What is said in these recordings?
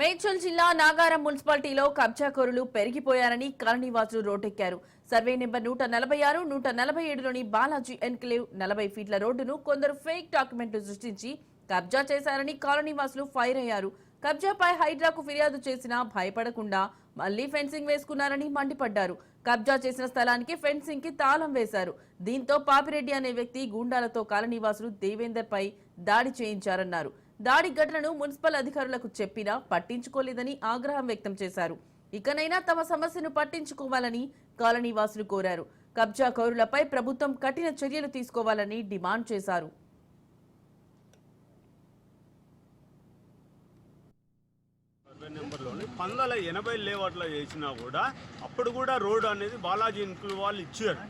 మేడ్చల్ జిల్లా నాగారం మున్సిపాలిటీలో కబ్జాకోరులు పెరిగిపోయారని కాలనీవాసులు రోడ్డెక్కారు. Survey number నూట నలభై ఆరు నూట నలభై ఏడులోని బాలాజీ ఎన్క్లేవ్ నలభై ఫీట్ల రోడ్డును కొందరు ఫేక్ డాక్యుమెంట్లు సృష్టించి కబ్జా చేశారని కాలనీవాసులు ఫైర్ అయ్యారు. కబ్జాపై హైడ్రాకు ఫిర్యాదు చేసినా భయపడకుండా మళ్ళీ ఫెన్సింగ్ వేసుకున్నారని మండిపడ్డారు. కబ్జా చేసిన స్థలానికి ఫెన్సింగ్కి తాళం వేశారు. దీంతో పాపిరెడ్డి అనే వ్యక్తి గూండాలతో కాలనీవాసులు దేవేందర్ పై దాడి చేయించారన్నారు. దాడి ఘటనను మున్సిపల్ అధికారులకు చెప్పినా పట్టించుకోలేదని ఆగ్రహం వ్యక్తం చేశారు. ఇకనైనా తమ సమస్యను పట్టించుకోవాలని కాలనీవాసులు కోరారు. కబ్జా కౌరులపై ప్రభుత్వం కఠిన చర్యలు తీసుకోవాలని డిమాండ్ చేశారు. సర్వే నెంబర్లోని పందల ఎనభై లేఅవుట్లో చేసినా కూడా అప్పుడు కూడా రోడ్ అనేది బాలాజీ ఇన్క్లూ వాళ్ళు ఇచ్చారు.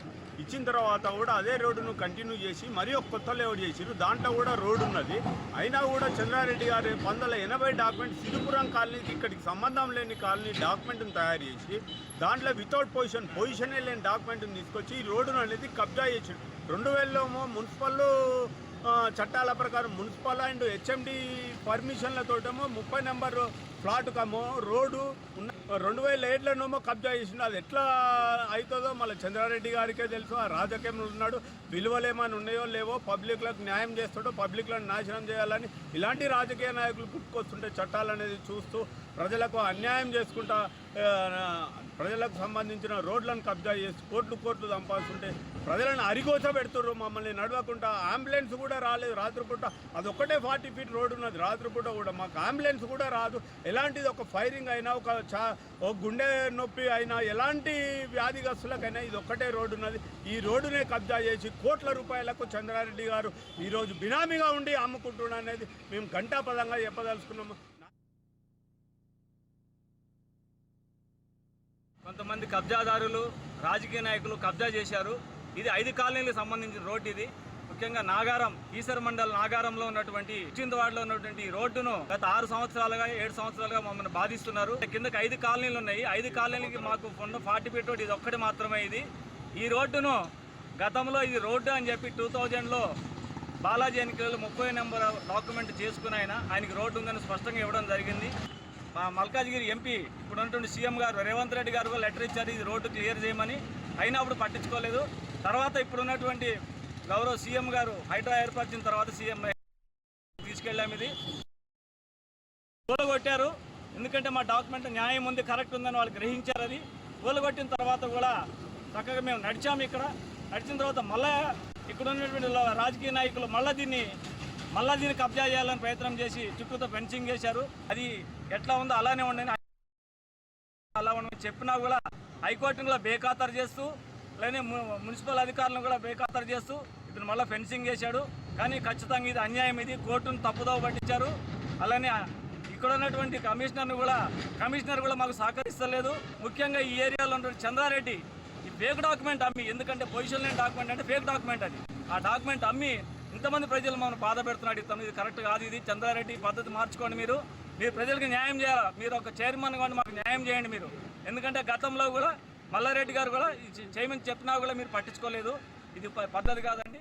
ఇచ్చిన తర్వాత కూడా అదే రోడ్డును కంటిన్యూ చేసి మరీ ఒక కొత్త లేఅవుట్ చేసిరు దాంట్లో కూడా రోడ్డు ఉన్నది. అయినా కూడా చంద్రారెడ్డి గారు వందల ఎనభై డాక్యుమెంట్ సిరిపురం కాలనీకి ఇక్కడికి సంబంధం లేని కాలనీ డాక్యుమెంట్ని తయారు చేసి దాంట్లో వితౌట్ పొజిషన్ పొజిషనే లేని డాక్యుమెంట్ని తీసుకొచ్చి ఈ రోడ్డును అనేది కబ్జా చేసిండు రెండు వేలలో మున్సిపల్ చట్టాల ప్రకారం మున్సిపల్ అండ్ హెచ్ఎండి పర్మిషన్లతోటేమో ముప్పై నెంబర్ ఫ్లాట్ కమ్మో రోడ్డు ఉన్న రెండు వేల ఏడులోనేమో కబ్జా చేసిండు. అది ఎట్లా అవుతుందో మళ్ళీ చంద్రారెడ్డి గారికే తెలుసు. ఆ రాజకీయంలో ఉన్నాడు. విలువలు ఏమైనా ఉన్నాయో లేవో పబ్లిక్లకు న్యాయం చేస్తాడో పబ్లిక్లను నాశనం చేయాలని ఇలాంటి రాజకీయ నాయకులు పుట్టుకొస్తుంటే చట్టాలు అనేది చూస్తూ ప్రజలకు అన్యాయం చేసుకుంటా ప్రజలకు సంబంధించిన రోడ్లను కబ్జా చేసి కోట్లు కోట్లు సంపాదిస్తుంటే ప్రజలను అరిగోచ పెడుతున్నారు మమ్మల్ని నడవకుండా. అంబులెన్స్ కూడా రాలేదు రాత్రిపూట. అది ఫార్టీ ఫీట్ రోడ్ ఉన్నది రాత్రిపూట కూడా మాకు అంబులెన్స్ కూడా రాదు. ఎలాంటిది ఒక ఫైరింగ్ అయినా ఒక చా ఒక గుండె నొప్పి అయినా ఎలాంటి వ్యాధిగ్రస్తులకైనా ఇది ఒక్కటే రోడ్డు ఉన్నది. ఈ రోడ్డునే కబ్జా చేసి కోట్ల రూపాయలకు చంద్రారెడ్డి గారు ఈరోజు బినామీగా ఉండి అమ్ముకుంటున్నా అనేది మేము ఘంటాపదంగా చెప్పదలుచుకున్నాము కొంతమంది కబ్జాదారులు రాజకీయ నాయకులు కబ్జా చేశారు. ఇది ఐదు కాలనీలకు సంబంధించిన రోడ్డు ఇది. ముఖ్యంగా నాగారం ఈసర్ మండల్ నాగారంలో ఉన్నటువంటి వార్డులో ఉన్నటువంటి రోడ్డును గత ఆరు సంవత్సరాలుగా ఏడు సంవత్సరాలుగా మమ్మల్ని బాధిస్తున్నారు. కిందకి ఐదు కాలనీలు ఉన్నాయి. ఐదు కాలనీలకి మాకు ఫండ్ ఫార్టీ ఫీట్ రోడ్ ఇది ఒక్కటి మాత్రమే ఇది. ఈ రోడ్డును గతంలో ఇది రోడ్డు అని చెప్పి టూ థౌజండ్లో బాలాజీ ఎన్నికలు ముప్పై నెంబర్ డాక్యుమెంట్ చేసుకుని ఆయన ఆయనకి రోడ్డు ఉందని స్పష్టంగా ఇవ్వడం జరిగింది. మా మల్కాజ్గిరి ఎంపీ ఇప్పుడు ఉన్నటువంటి సీఎం గారు రేవంత్ రెడ్డి గారు లెటర్ ఇచ్చారు ఇది రోడ్డు క్లియర్ చేయమని. అయినా అప్పుడు పట్టించుకోలేదు. తర్వాత ఇప్పుడున్నటువంటి గౌరవ సీఎం గారు హైడ్రా ఏర్పరిచిన తర్వాత సీఎం తీసుకెళ్ళాము ఇది. కూలగొట్టారు ఎందుకంటే మా డాక్యుమెంట్ న్యాయం ఉంది కరెక్ట్ ఉందని వాళ్ళు గ్రహించారు అది. కూలగొట్టిన తర్వాత కూడా చక్కగా మేము నడిచాము ఇక్కడ. నడిచిన తర్వాత మళ్ళా ఇక్కడ ఉన్నటువంటి రాజకీయ నాయకులు మళ్ళీ దీన్ని మళ్ళా దీన్ని కబ్జా చేయాలని ప్రయత్నం చేసి చుట్టూతో ఫెన్సింగ్ చేశారు. అది ఎట్లా ఉందో అలానే ఉండని అలా ఉండమని చెప్పినా కూడా హైకోర్టును కూడా బేఖాతరు చేస్తూ అలానే ము- మున్సిపల్ అధికారులను కూడా బేఖాతరు చేస్తూ ఇతను మళ్ళీ ఫెన్సింగ్ చేశాడు. కానీ ఖచ్చితంగా ఇది అన్యాయం ఇది. కోర్టును తప్పుదోవ పట్టించారు. అలానే ఇక్కడ ఉన్నటువంటి కమిషనర్ను కూడా కమిషనర్ కూడా మాకు సహకరిస్తలేదు. ముఖ్యంగా ఈ ఏరియాలో ఉన్నటువంటి చంద్రారెడ్డి ఈ ఫేక్ డాక్యుమెంట్ అమ్మి ఎందుకంటే పొజిషన్ లేని డాక్యుమెంట్ అంటే ఫేక్ డాక్యుమెంట్ అది. ఆ డాక్యుమెంట్ అమ్మి ఇంతమంది ప్రజలు మమ్మల్ని బాధ పెడుతున్నాడు ఇతను ఇది కరెక్ట్ కాదు ఇది చంద్రారెడ్డి పద్ధతి మార్చుకోండి మీరు. మీరు ప్రజలకు న్యాయం చేయాలి? మీరు ఒక చైర్మన్ కానీ మాకు న్యాయం చేయండి మీరు. ఎందుకంటే గతంలో కూడా మల్లారెడ్డి గారు కూడా చేయమని చెప్పినా కూడా మీరు పట్టించుకోలేదు. ఇది ప- పద్ధతి కాదండి.